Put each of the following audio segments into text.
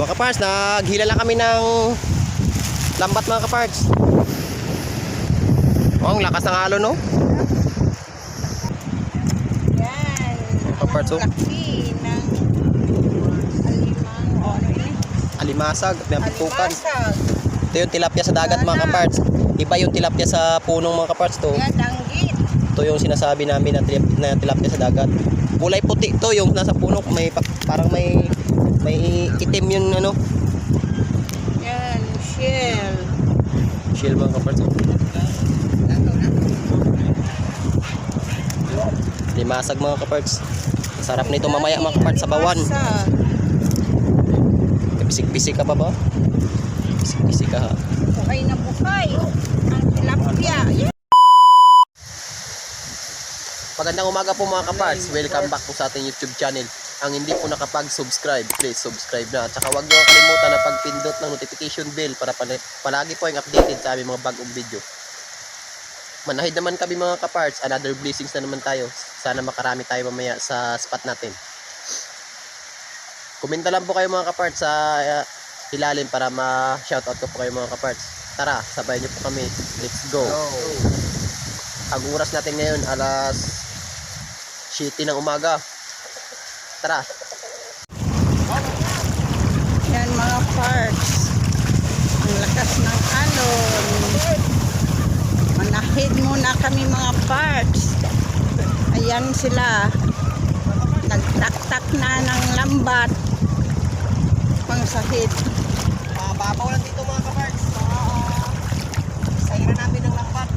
Mga kaparts, naghila lang kami ng lambat mga kaparts. Oh, ang lakas ng halo no? Yan. Mga kaparts oh. Ng alimang, o ano yun? Alimasag, may. Alimasag. Ito yung tilapia sa dagat mga kaparts. Iba yung tilapia sa punong mga kaparts to. Yan, danggit. Ito yung sinasabi namin na, tilap, na tilapia sa dagat. Kulay puti to yung nasa puno. May pa- parang may may itim yung ano. Yan, shell. Shield mga kaparts. oh. Limasag mga kaparts. Sarap nito mamaya mga kaparts sa bawan. Bisik-bisik ka pa ba? Bisik-bisik ka ha. Bukay na bukay. Ang tilapia. Magandang umaga po mga kaparts. Welcome back po sa ating YouTube channel. Ang hindi po nakapag-subscribe, please subscribe na. At saka huwag niyo kalimutan na pagpindot ng notification bell para pala- palagi po yung updated sa aming mga bagong video. Manahid naman kami mga kaparts. Another blessings na naman tayo. Sana makarami tayo mamaya sa spot natin. Kumenta lang po kayo mga kaparts sa uh, ilalim para ma-shoutout ko po kayo mga kaparts. Tara, sabay niyo po kami. Let's go. Ang oras natin ngayon, alas 7 ng umaga. Tara. Yan mga parts. Ang lakas ng alon. Manahid muna kami mga parts. Ayan sila. Nagtaktak na ng lambat. Pangsahid. Mababaw lang dito mga kaparts. Sayra namin ng lambat.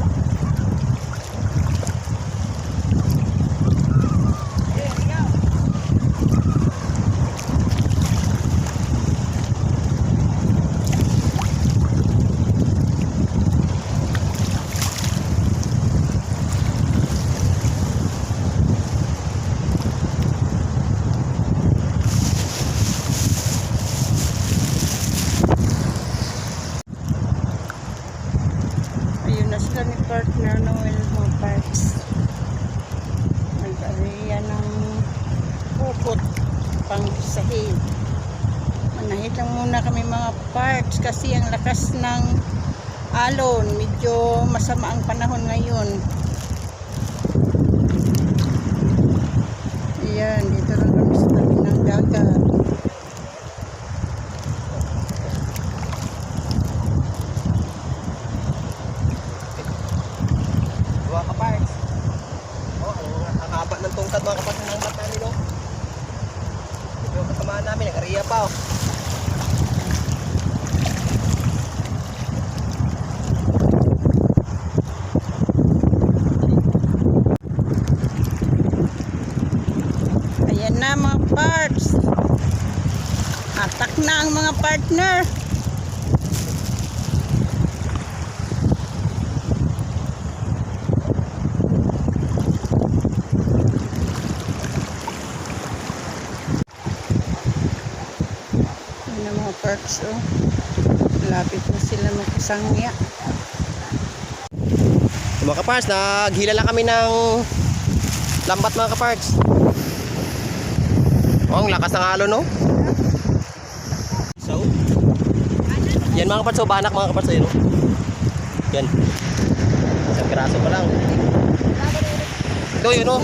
Ayun na sila ni partner Noel mga parts. Nag-area ng pupot pang sahid. Manahid lang muna kami mga parts kasi ang lakas ng alon. Medyo masama ang panahon ngayon. Ayan, dito lang kami sa tabi ng dagat. Mga kaparts. Oh, ang, ang haba ng tungkad mga kaparts ng lambat namin, no? Ito yung kasamaan namin, nag-area pa, oh. Ayan na mga parts. Atak na ang mga partner. Ayan na mga parts oh. Lapit na sila magkasangya. Mga kaparts, naghila lang kami ng lambat mga kaparts. Oh, ang lakas ng halo, no? So, yan mga kaparts, so banak mga kaparts, ayun, no? Yan. Isang piraso pa lang. Ito, yun, no?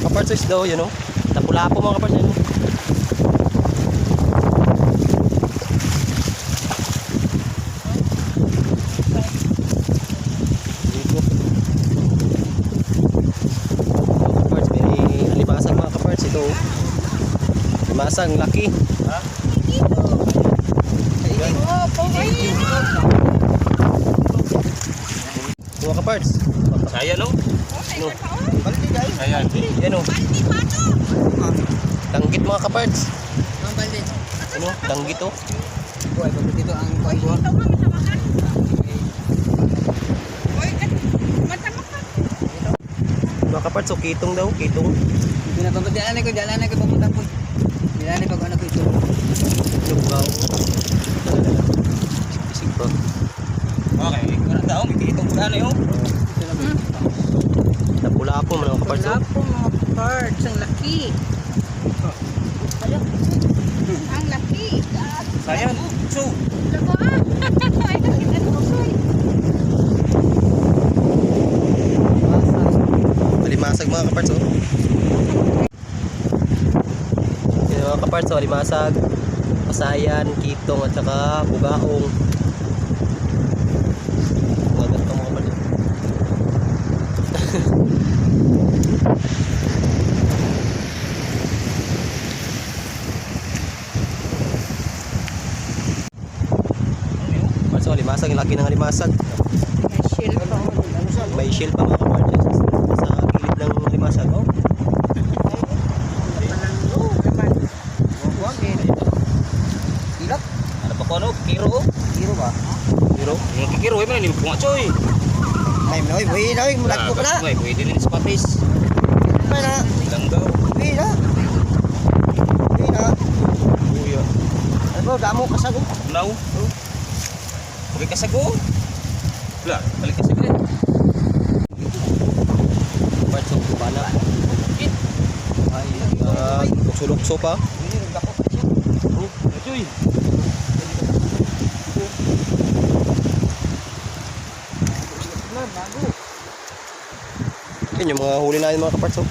Kaparts is daw, yun, no? Tapula po mga kaparts, yun, no? Dito. Mga kaparts, may alimasag mga kaparts. Ito, oh. Alimasag, laki. Oh, pumayin Mga kaparts. Saya no? Ano? Ayan. Yan, oh. Tanggit mga kaparts. Ano? Tanggit, oh. dito ang kuwan Mga kaparts, so kitong daw, kitong. Pinapagod diyan ko diyan ko. Diyan ko ano ko ito. Lugaw. Ano yun? Napula po mga kaparts. Wala oh. po mga laki. Ang laki. Sayang. So, Lako ah. Ay, nakita ko. Alimasag mga kaparts. Oh. Yan mga kaparts. Oh. Alimasag. Pasayan, kitong at saka bugaong. Magat ka mga. Kaparts. Oh. Alimasag. Alimasag. May shield pa. May shield pa mga kaparts. Sa gilid ng alimasag. Oh. Ano ano? Kiro oh. Kiro ba? Pero, Yung kikiro, ay man, yung choy. Ay, noy, buhi noy, mulat ko pala. Ay, pwede din sa patis. Pala, Langgaw. buhi na. Buhi na. kuya. Ano ba, damo ka sa Now. Okay ka sago. Wala, balik ka sago. Parts of bala. Ay, uh, lukso-lukso pa. Choy. Yun yung mga huli natin mga kaparts. Oh.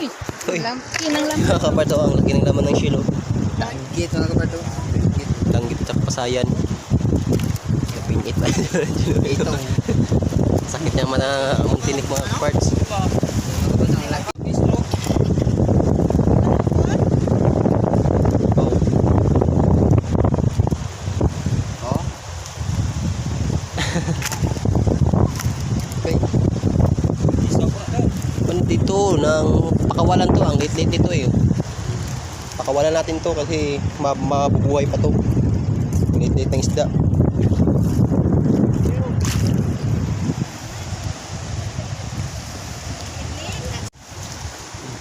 Uy. Uy. Lampi ng lampi. Mga kaparts, oh, ang laki ng laman ng shilo. Tanggit mga kaparto. Tanggit. Tanggit at pasayan. Kapingit pa. Ito. Sakit niya man ang tinik mga laki. Oh. Dito, ng pakawalan to, ang lit-lit dito eh. Pakawalan natin to kasi ma mabubuhay pa to. Lit-lit ng isda.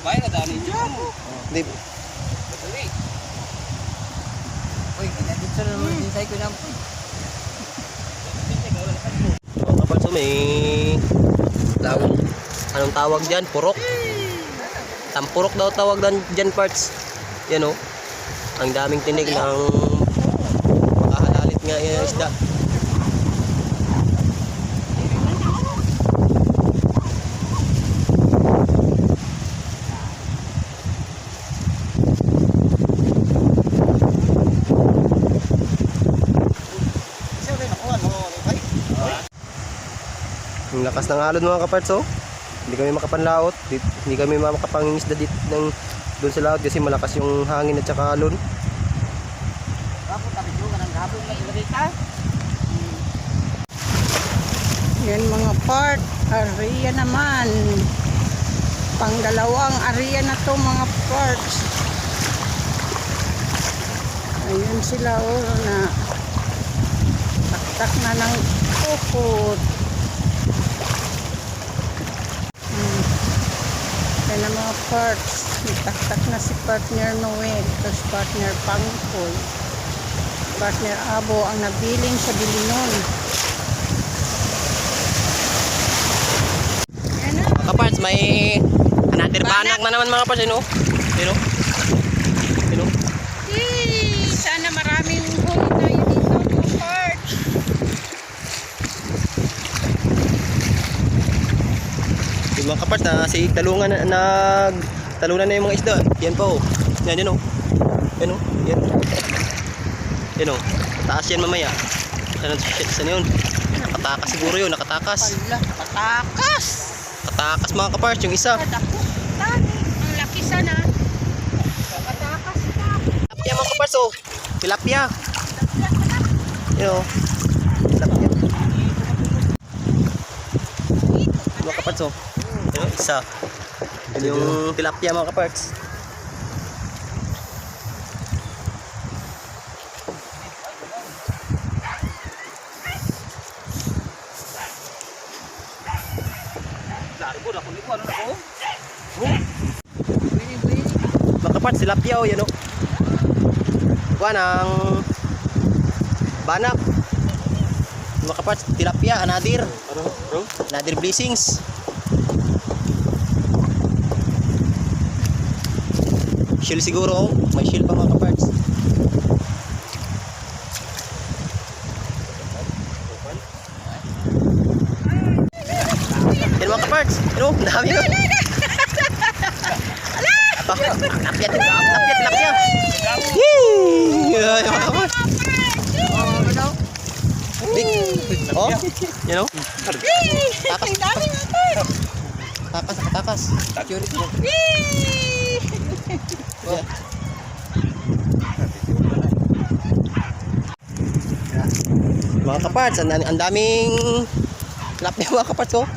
Kaya na dani niyo. Hindi, Dali. Uy, kanya dito na naman din ko na. mga kaparts, oh, may Lawang. anong tawag dyan? Purok. Tampurok daw tawag dan dyan parts. Yan o. Ang daming tinig ng makahalalit nga yung isda. Siya rin ako, ano, okay? Ang lakas ng alon mga kaparts oh. Hindi kami makapanlaot. Di, hindi kami makapangingisda dit ng doon sa laot kasi malakas yung hangin at saka alon. Yan mga part. Area naman. Pangdalawang area na to mga parts. Ayun sila oh na taktak na ng ukot. Hmm. Yan ang mga parts. Taktak na si partner Noel. Tapos partner Pangkoy. Partner Abo ang nabiling sa Bilinon. Mga kaparts, may another banak na naman mga kaparts. Yun oh. Yun oh. Yun oh. Yay! Sana maraming huli tayo dito mga parts. Yung mga kaparts na si talungan na nag talunan na yung mga isda. Yan po. Yan yan oh. Yan oh. Yan. Yan oh. Taas yan mamaya. Saan, saan, saan yun? Nakatakas siguro yun. Nakatakas. Ala, patakas! Nakatakas mga kaparts yung isa. Ang laki sana. Ka. Tilapia mga kaparts oh. Tilapia. Yun oh. Tilapia. Mga kaparts oh. Yun oh, isa. Yun yung tilapia mga ko? Mga kaparts, tilapia oh. Yan oh. Kuha ng banak. Mga kaparts, tilapia, anadir. Ano? Another blessings. Shield siguro, oh. May shield pa mga kaparts. Yan mga kaparts. Ano? Ang dami Lapya, lapya, lapya. Yee! Yan mga kaparts. Oh, you know? Dami natin! takas, takas. Security. Yeah. Mga kaparts, ang, ang daming lapya mga kaparts oh.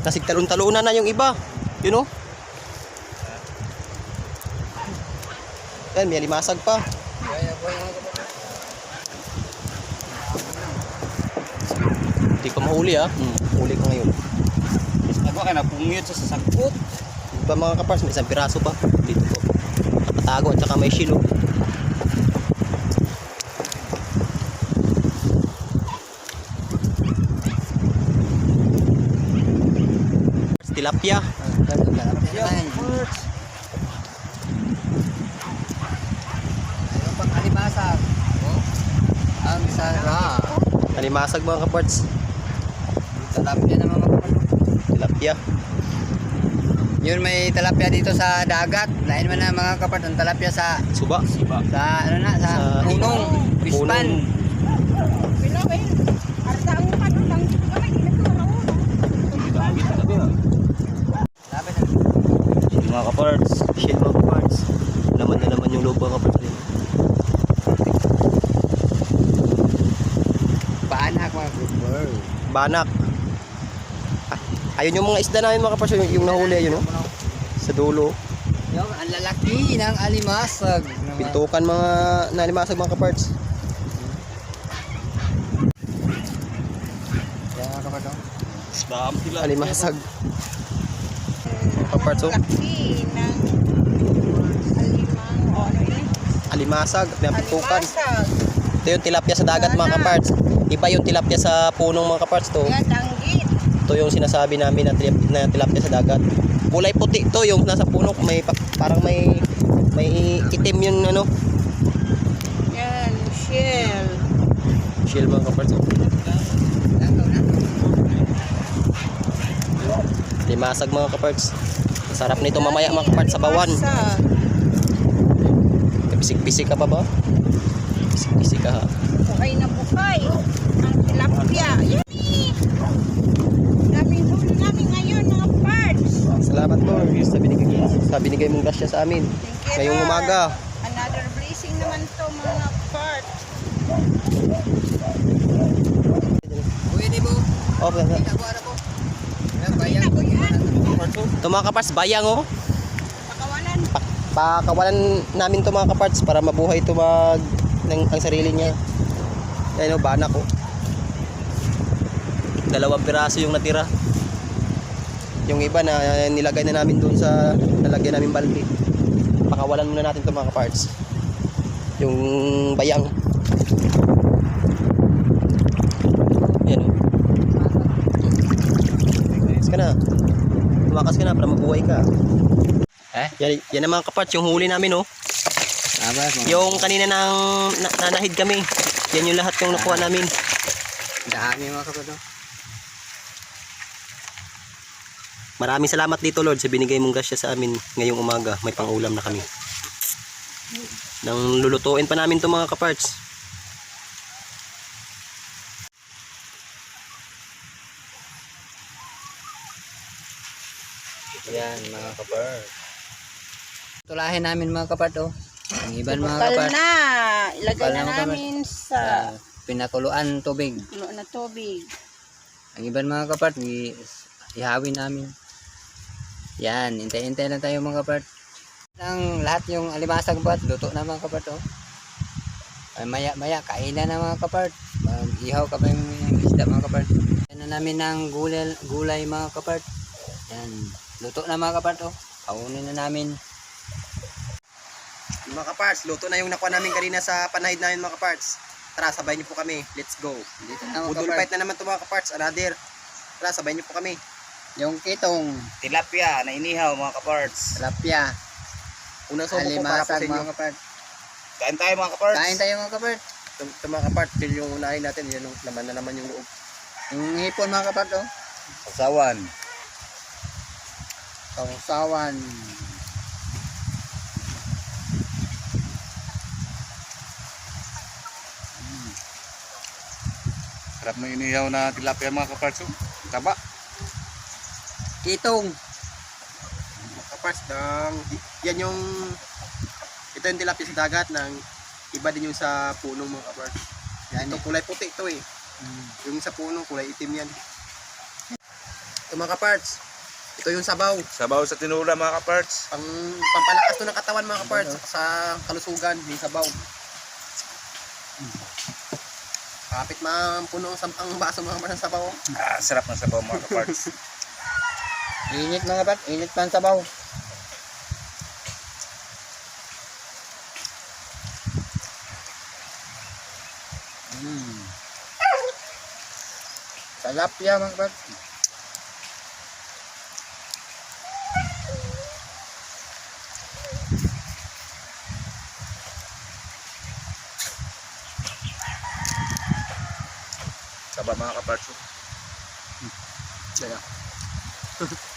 Kasi talon-talunan na yung iba. You know? Yan, may limasag pa. Hindi ko mahuli ah. Hmm, huli ko ngayon. Ako kaya napungiyot sa sasangkot. Ba mga kapars, may isang piraso pa. Dito po. Nakatago at saka may shilo. Tilapia. Pang alibasag. Oh. Ang sarap. Alimasag mga kaparts. Talapia naman mga kapatid. Tilapia. Yun may talapia dito sa dagat. Lain man na mga kapatid ang talapia sa Suba. Siba. sa ano na sa, Sa- punong. Shield mga kaparts. Shield mga kaparts. Laman na naman yung loob mga kaparts. Paanak mga grouper. Banak. Ayun yung mga isda namin mga kaparts. Yung, yung nahuli yun oh. Sa dulo. Yung ang lalaki ng alimasag. Pintukan mga nalimasag mga kaparts. Sila. Alimasag. Mga kaparts oh. Laki ng alimang o ano yun? Alimasag. May pintukan. Alimasag. Ito yung tilapia sa dagat mga kaparts. Iba yung tilapia sa punong mga kaparts to. Yan, danggit. Ito yung sinasabi namin na, tilap, na tilapia sa dagat. Kulay puti to yung nasa puno may pa- parang may may itim yung ano, Yan, shell. shell mga kaparts. oh. Limasag mga kaparts. Masarap nito mamaya mga kaparts sa bawan. Bisik-bisik ka pa ba? Bisik-bisik ka ha. Bukay na bukay. Ang tilapia. Yan eh. Daming huli namin ngayon mga parts. Salamat Lord sa binigay, sa binigay mong grasya sa amin. Thank you, Ngayong Lord. umaga. Another blessing naman to mga parts. Uy, di mo. Okay. Ano po. Yan, bayang. Ito mga kaparts, bayang oh. Pakawalan. Pa- pakawalan namin to mga kaparts para mabuhay to mag ng, ang sarili niya. Yan oh, banak oh. Dalawang piraso yung natira. Yung iba na nilagay na namin doon sa nalagyan namin balde. Pakawalan muna natin to mga kaparts. Yung bayang. Yan oh. Tumakas ka na. Tumakas ka na para mabuhay ka. Eh? Yan, yan ang mga kaparts, yung huli namin oh. Aba, Yung kanina nang na, nanahid kami. Yan yung lahat yung nakuha namin. dami mga kapatid. Maraming salamat dito Lord sa binigay mong grasya sa amin ngayong umaga. May pangulam na kami. Nang lulutuin pa namin to mga kaparts. Yan, mga kapar. Tulahin namin mga kapar to. Ang iban mga Bukal kapar. na. Ilagay Bukal na na, namin sa Ah, pinakuluan tubig. puno na tubig. Ang iban mga kapar, i- ihawin namin. Yan, hintay-hintay lang tayo mga kapar. Ang lahat yung alimasag bat, luto na mga kapar to. Ay, maya maya kainan na mga kapar. Pag ihaw ka pa yung yung isda mga kapar. Yan na namin ng gulay, gulay mga kapar. Yan, luto na mga kapar to. Kaunin na namin. Mga kaparts, luto na yung nakuha namin kanina sa panahid namin mga kaparts. Tara, sabay niyo po kami. Let's go. Dito na fight na naman to mga kaparts. Another. Tara, sabay niyo po kami. Yung kitong, Tilapia na inihaw mga kaparts. tilapia, Unang subo po para sa inyo. mga kaparts. Kain tayo mga kaparts. Kain tayo mga kaparts. Ito, ito mga kaparts, yun yung unahin natin. Yun yung laman na naman yung loob. Yung hipon mga kaparts oh. Usawan. Sausawan. Sarap na inihaw na tilapia mga kapartso. Taba. Kitong. Mga kaparts, ng, yan yung, ito yung tilapia sa dagat ng iba din yung sa puno mga kaparts. Yan, ito kulay puti ito eh. Yung sa puno, kulay itim yan. Ito mga kaparts, ito yung sabaw. Sabaw sa tinula mga kaparts. Pang, pampalakas to ng katawan mga kaparts sa kalusugan, yung sabaw. Kapit ang, sam- ang baso mga kaparts ng sabaw. Ah, sarap ng sabaw mga kaparts. Init mga kaparts. Init pa ang sabaw. Mm. Tilapia mga kaparts. Saba mga kaparts. Kaya,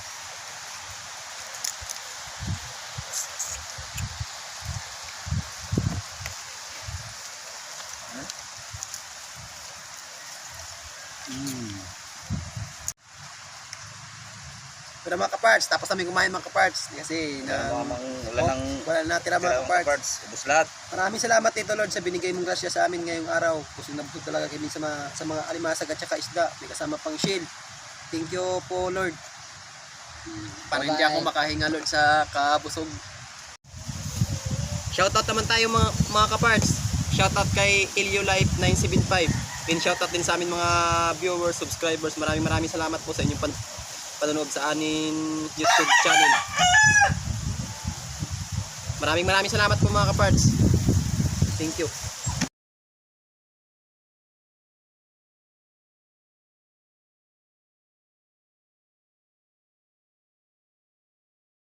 Pero mga kaparts, tapos namin kumain mga kaparts kasi na, Wala nang wala nang wala na natira mga kaparts. Ubus lahat. Maraming salamat dito Lord sa binigay mong grasya sa amin ngayong araw. Kasi nabusog talaga kami sa mga, sa mga alimasag at saka isda. May kasama pang shield. Thank you po Lord. Parang hindi ako makahinga Lord sa kabusog. Shoutout naman tayo mga, mga kaparts. Shoutout kay Ilyo Life 975. And shoutout din sa amin mga viewers, subscribers. Maraming maraming salamat po sa inyong pan panonood sa amin YouTube channel. Maraming maraming salamat po mga kaparts. Thank you.